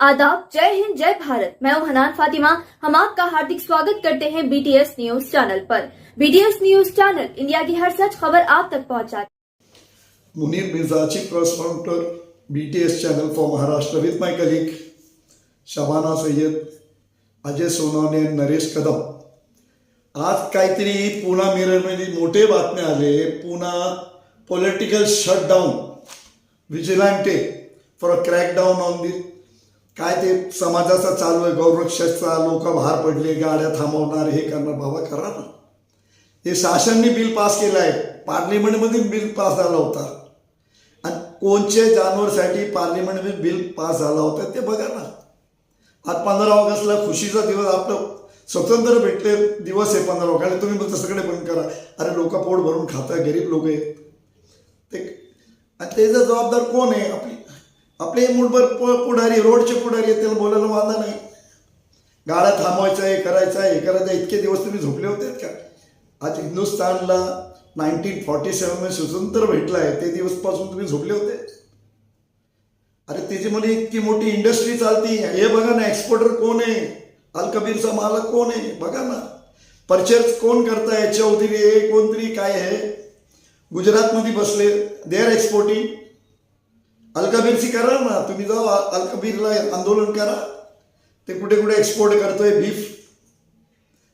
आदाब, जय हिंद, जय भारत। मैं हूँ हनान फातिमा। हम आपका हार्दिक स्वागत करते हैं बीटीएस न्यूज़ चैनल पर। बीटीएस न्यूज़ चैनल इंडिया की हर सच खबर आप तक पहुंचाता है Munir Mirza chief correspondent B T S for Maharashtra with my colleague Shabana Sayyed Ajay Sonawane Naresh Kadam आज काहीतरी पुणा मिररमध्ये मोठे बातम्या आले. Pune political shutdown vigilante for a crackdown on the काय ते समाजाचा चालू आहे गौरक्षचा लोक बाहेर पडले गाड्या थांबवणार हे करणार बाबा करा ना. हे शासनने बिल पास केलं आहे. पार्लिमेंटमध्ये बिल पास झाला होता. आणि कोणचे जानवरसाठी पार्लिमेंटमध्ये बिल पास झाला होता ते बघा ना. आज पंधरा ऑगस्टला खुशीचा दिवस आपलं स्वतंत्र भेटले दिवस आहे पंधरा ऑगस्ट. आणि तुम्ही मग सगळे बंद करा. अरे लोक पोट भरून खातात गरीब लोक आहेत. ते आणि त्याचा जबाबदार कोण आहे? आपली आपले मुठभर प- पुढारी रोडचे पुढारी त्याला बोलायला वादा नाही. गाळा थांबवायचा आहे करायचं आहे हे करायचं आहे. इतके दिवस तुम्ही झोपले होते का? आज हिंदुस्थानला नाईन्टीन फॉर्टी सेवनमध्ये स्वतंत्र भेटलं आहे. ते दिवसपासून तुम्ही झोपले होते? अरे त्याची म्हणजे इतकी मोठी इंडस्ट्री चालती. हे बघा ना एक्सपोर्टर कोण आहे? अल कबीरचा मालक कोण आहे? बघा ना. परचेस कोण करताय चौधरी आहे कोणतरी काय आहे? गुजरातमध्ये बसले. दे आर एक्सपोर्टिंग अलकबीरची करा ना. तुम्ही जाऊ अलकबीरला आंदोलन करा. ते कुठे कुठे एक्सपोर्ट करतोय बीफ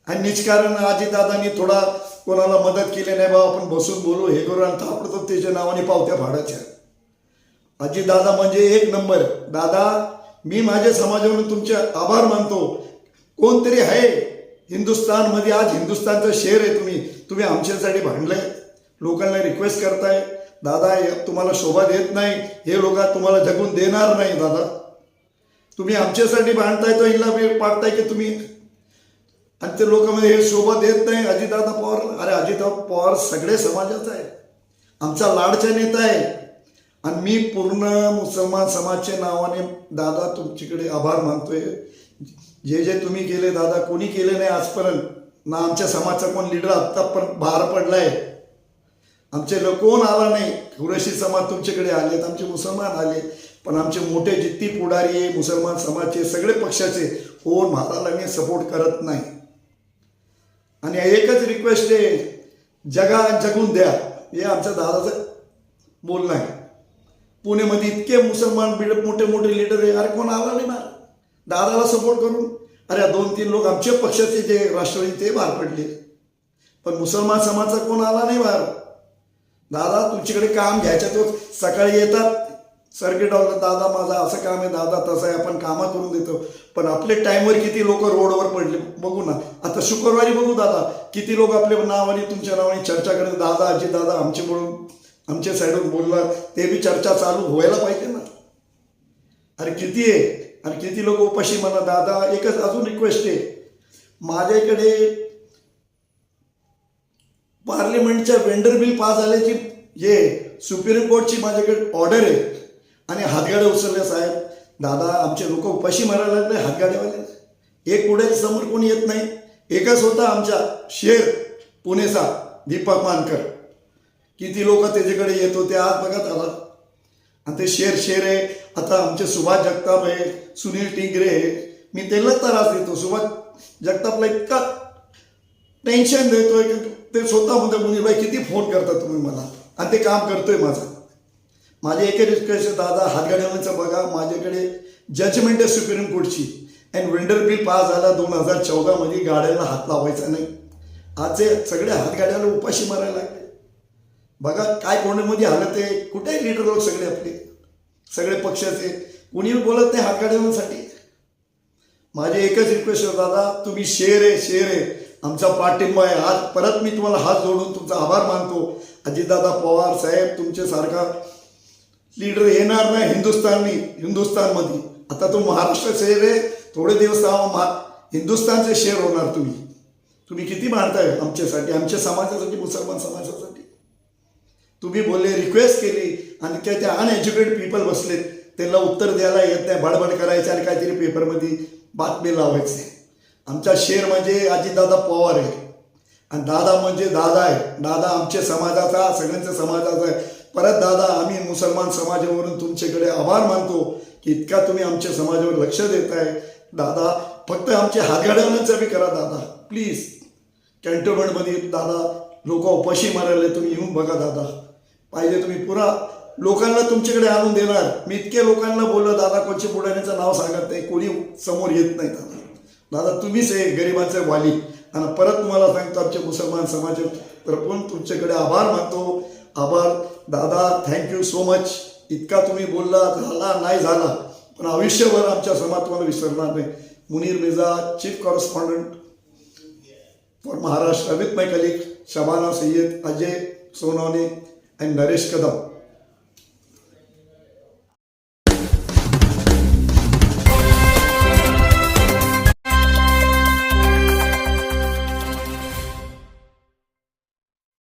आणि निष्कारण दादानी थोडा कोणाला मदत केली नाही बाबा आपण बसून बोलू हे करू आणि तापडतो त्याच्या नावाने पावत्या फाडायच्या. दादा म्हणजे एक नंबर. दादा मी माझ्या समाजावरून तुमचे आभार मानतो. कोणतरी आहे हिंदुस्थानमध्ये आज हिंदुस्थानचं शेअर आहे तुम्ही. तुम्ही आमच्यासाठी भांडलंय. लोकांना रिक्वेस्ट करताय. दादा हे तुम्हाला शोभा देत नाही. हे लोक तुम्हाला जगून देणार नाही दादा. तुम्ही आमच्यासाठी बांधताय तो हिला वेळ पाडताय की तुम्ही? आणि ते लोकांमध्ये हे शोभा देत नाही अजितदादा पवार. अरे अजितदादा पवार सगळे समाजाचा आहे. आमचा लाडचा नेता आहे. आणि मी पूर्ण मुसलमान समाजच्या नावाने दादा तुमच्याकडे आभार मानतोय. जे जे तुम्ही केले दादा कोणी केले नाही आजपर्यंत. ना आमच्या समाजचा कोण लिडर आत्ता पण बाहेर पडलाय. आहे लोक कोण आला नाही? कुरेशी समाज तुमच्याकडे आले आमचे मुसलमान आले पण आमचे मोठे जित्ती पुढारी आहे मुसलमान समाजचे सगळे पक्षाचे कोण महाराजांनी सपोर्ट करत नाही. आणि एकच रिक्वेस्ट आहे जगा जगून द्या. हे आमच्या दादाचं बोलणं आहे पुणेमध्ये इतके मुसलमान बिड मोठे मोठे लीडर आहे. अरे कोण आला नाही ना दादाला सपोर्ट करून? अरे दोन तीन लोक आमच्या पक्षाचे जे राष्ट्रवादी ते बाहेर पडले. पण मुसलमान समाजचा कोण आला नाही बाहेर? दादा तुमच्याकडे काम घ्यायचं तो सकाळी येतात सर्किट ऑफला दादा माझा असं काम आहे दादा तसं आहे आपण कामं करून देतो. पण आपले टाईमवर किती लोक रोडवर पडले बघू ना. आता शुक्रवारी बघू दादा किती लोक आपल्या नावाने तुमच्या नावाने चर्चा करत दादा आजी दादा आमचे बोलून आमच्या साईडून बोलणार ते बी चर्चा चालू व्हायला पाहिजे ना. अरे किती आहे? आणि किती लोक उपाशी म्हणा दादा एकच अजून रिक्वेस्ट आहे. माझ्याकडे पार्लिमेंटच्या वेंडर बिल पास झाल्याची हे सुप्रीम कोर्टची माझ्याकडे ऑर्डर आहे. आणि हातगाड्या उचलल्या साहेब. दादा आमचे लोक उपाशी मारायला लागले हातगाड्यावाले एक पुढे समोर कोणी येत नाही. एकच होता आमच्या शेर पुणेचा दीपक मानकर. किती लोक त्याच्याकडे येत होते आज बघा दादा. आणि ते शेर शेर आहे. आता आमचे सुभाष जगताप आहे सुनील टिंगरे आहे. मी त्यांना त्रास देतो. सुभाष जगतापला इतका टेन्शन देतोय की ते स्वतः म्हणतात मुनीबाई किती फोन करता तुम्ही मला? आणि ते काम करतोय माझं. माझे एक रिक्वेस्ट आहे दादा हातगाड्यांचं बघा. माझ्याकडे जजमेंट आहे सुप्रीम कोर्टची अँड वेंडर बिल पास झाला दोन हजार चौदामध्ये. गाड्याला हात लावायचा नाही. आजचे सगळे हातगाड्याला उपाशी मारायला लागले. बघा काय कोणामध्ये हालत आहे. कुठे लिडर लोक सगळे आपले. सगळे पक्षाचे. कुणी बोलत नाही हातगाड्यांसाठी माझे एकच रिक्वेस्ट आहे दादा तुम्ही शेर आहे शेर आहे. आमचा पाठिंबा आहे. आज परत मी तुम्हाला हात जोडून तुमचा आभार मानतो. अजितदादा पवार साहेब तुमच्यासारखा लीडर येणार नाही हिंदुस्थाननी हिंदुस्थानमध्ये. आता तो महाराष्ट्र शेर आहे. थोडे दिवस महा हिंदुस्थानचे शेर होणार तुम्ही. तुम्ही किती मानताय आमच्यासाठी आमच्या समाजासाठी मुसलमान समाजासाठी? तुम्ही बोलले रिक्वेस्ट केली आणि काय त्या अनएज्युकेटेड पीपल बसलेत. त्यांना उत्तर द्यायला येत नाही. बडबड करायचे आणि काहीतरी पेपरमध्ये बातमी लावायचे. आमचा शेर म्हणजे अजितदादा पवार आहे. आणि दादा म्हणजे दादा आहे. दादा आमच्या समाजाचा सगळ्यांच्या समाजाचा आहे. परत दादा आम्ही मुसलमान समाजावरून तुमच्याकडे आभार मानतो की इतका तुम्ही आमच्या समाजावर लक्ष देत आहे दादा फक्त आमच्या हातगाड्यावरच बी करा दादा. प्लीज कॅन्टोनमेंटमध्ये दादा लोक उपाशी मारायला तुम्ही येऊन बघा दादा. पाहिजे तुम्ही पुरा. लोकांना तुमच्याकडे आणून देणार. मी इतके लोकांना बोललो दादा कोणच्या बुडाण्याचं नाव सांगत नाही. कोणी समोर येत नाही दादा. दादा तुम्हीच आहे गरिबाचे वाली. आणि परत तुम्हाला सांगतो आमच्या मुसलमान समाज पण तुमच्याकडे आभार मानतो. आभार. दादा थँक्यू सो मच इतका तुम्ही बोलला झाला नाही झाला. पण आयुष्यभर आमच्या समाज तुम्हाला विसरणार नाही. Munir Mirza chief correspondent for Maharashtra with my colleague Shabana Sayyed Ajay Sonawane and Naresh Kadam